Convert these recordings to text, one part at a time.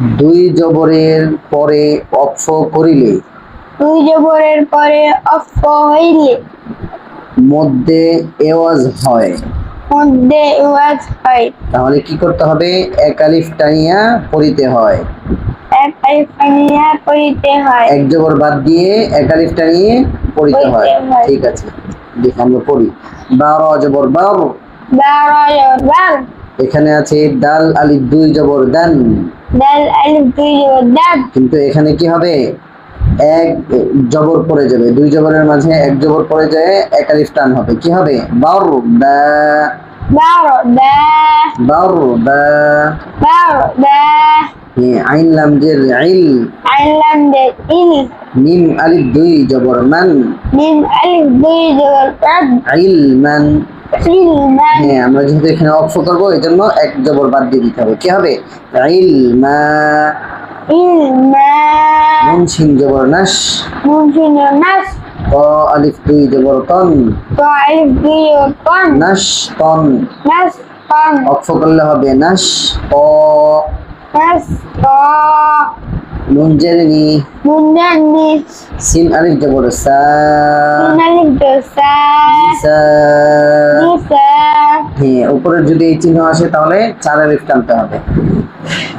দুই জবরের পরে অক্ষ করিলে? দুই জবরের পরে অফ হইলে মধ্যে এওয়াজ হয়। মধ্যে ওয়াজ হয়। তাহলে কি করতে হবে? একালিফ টানিয়া পড়িতে হয়। এক আলিফ টানিয়া পড়িতে হয়। এক জবর বাদ দিয়ে একালিফ টানিয়ে পড়িতে হয়। ঠিক আছে। দেখ আমরা পড়ি। বারো জবর বারো। বারো জবর বার। এখানে আছে ডাল আলিফ দুই জবর দান। দাল আলিফ দুই জবর দাল কিন্তু এখানে কি হবে? এক জবর পড়ে যাবে। দুই জবরের মাঝে এক জবর পড়ে যায় এক আলিফ টান হবে। কি হবে? বাউর বা বারো দা। বাউর বা বারো দা। আইন লাম জের আইল আইলাম দে ইল। মিম আলিফ দুই জবর মান। মিম আলিফ দুই জবর মান। ইল মান। হ্যাঁ আমরা যেহেতু এখানে অক্ষ করব এই জন্য এক জবর বাদ দিয়ে দিতে হবে। কি হবে? আইল মা নুন সিন জবর নাস মুনফিন নাস ক আলিফ দুই জবর তন। তো আলিফ দুই জবর নাস তন। নাস কন অক্ষ করলে হবে নাস ক। নাস ক। নুন জের নি। মুন্দান সিন আলিফ জবর সা। সিন যদি এই চিহ্ন আসে তাহলে চার আলিফ টানতে হবে।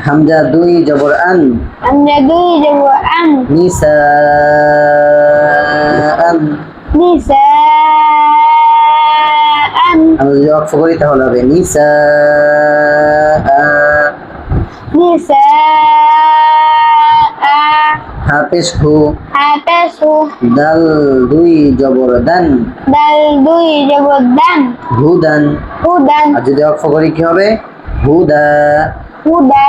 হামজা দুই জবর আন। আমরা দুই জবর আন। নিসা আন নিসা আন আমরা যদি অক্ষ করি তাহলে হবে নিসা নিসা আ হাফেজ হু। হাতাসু দাল দুই জবর দান দাল দুই জবর দান হুদান। হুদান। আর যদি অক্ষ করি কি হবে? হুদা। হুদা।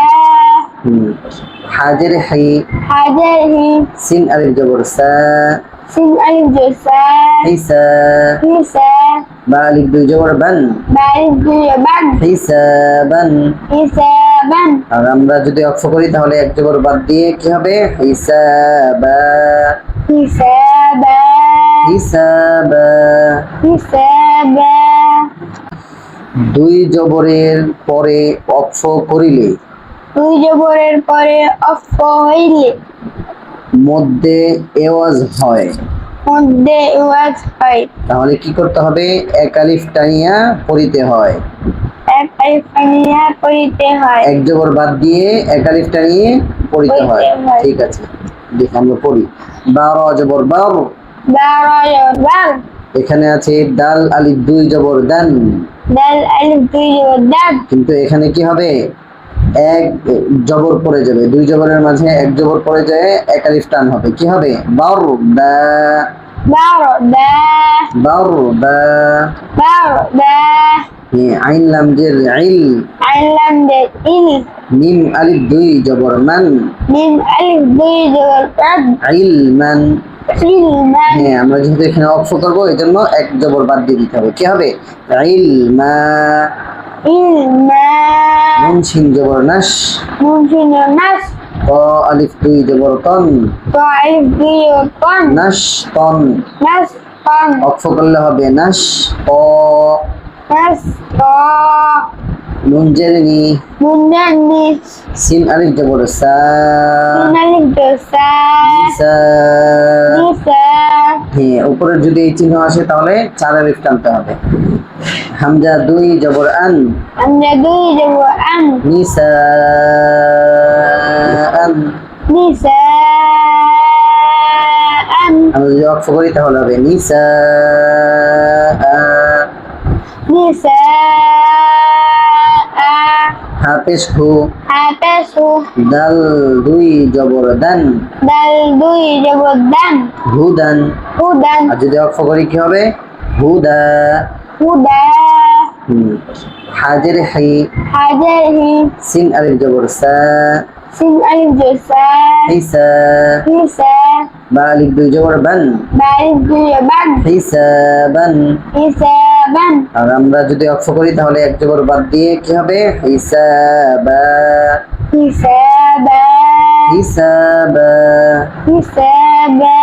হাজের হাই হাজার হি। সিন আলিফ জবর সা। সিন আলিফ জোসা হিসা। নিসা বা আলিফ দুই জবর বান। বারিক দুই বান। হিসাবান হিসাবান আর আমরা যদি অক্ষ করি তাহলে এক জবর বাদ দিয়ে কি হবে? হিসাবা। হিসাবা। হিসাবা। হিসাবা। দুই জবরের পরে অক্ষ করিলে? দুই জবরের পরে অফ হইলে? মধ্যে এওয়াজ হয়। মধ্যে ওয়াজ হয়। তাহলে কি করতে হবে? একালিফ টানিয়া পড়িতে হয়। পড়িতে হয়। এক জবর বাদ দিয়ে একালিফ টানিয়ে পড়িতে হয়। ঠিক আছে। দেখ আমরা পড়ি। বারো জবর বারো বারো জবর বার এখানে আছে ডাল আলিফ দুই জবর দান। দাল আলিফ দুই জবর দাল কিন্তু এখানে কি হবে? এক জবর পড়ে যাবে। দুই জবরের মাঝে এক জবর পড়ে যায় এক আলিফ টান হবে। কি হবে? বাউর দা। বাউর বা বারো দা। হ্যাঁ, আইন লাম জের আইল। আইলাম দে ইল। মিম আলিফ দুই জবর মান। মিম আলিফ দুই জবর রাদ আইল মান। ইল মান। হ্যাঁ আমরা যেহেতু এখানে অক্ষ করব এই জন্য এক জবর বাদ দিয়ে দিতে হবে। কি হবে? আইল মা। ইল মা। নুন সিন জবর নাস মুনফিন নাস ক আলিফ দুই জবর তন। তো আলিফ দুই জবর কন নাস তন। নাস কন অক্ষ করলে হবে নাস ক নাস ক নুন জের নি মুন্দান নিস সিন আলিফ জবর সা সিন আলিফ দোসা সা নিসা হ্যাঁ উপরে যদি এই চিহ্ন আসে তাহলে চার আলিফ টানতে হবে হামজা দুই জবর আন আমরা দুই জবর আন নিসা আন নিসা আন আমরা যদি অক্ষ করি তাহলে হবে নিসা নিসা আ হাফেজ হু। হাতাসু দাল দুই জবর দান দাল দুই জবর দান হুদান। হুদান। আর যদি অক্ষ করি কি হবে? হুদা। হুদা। হাজের হাই হাজার হি। সিন আলিফ জবর সা। হিসা নিসা বা আলিফ দুই জবর বান বারিক দুই বান হিসাবান হিসাবান আর আমরা যদি অক্ষ করি তাহলে এক জবর বাদ দিয়ে কি হবে? হিসাবা হিসাবা হিসাবা হিসাবা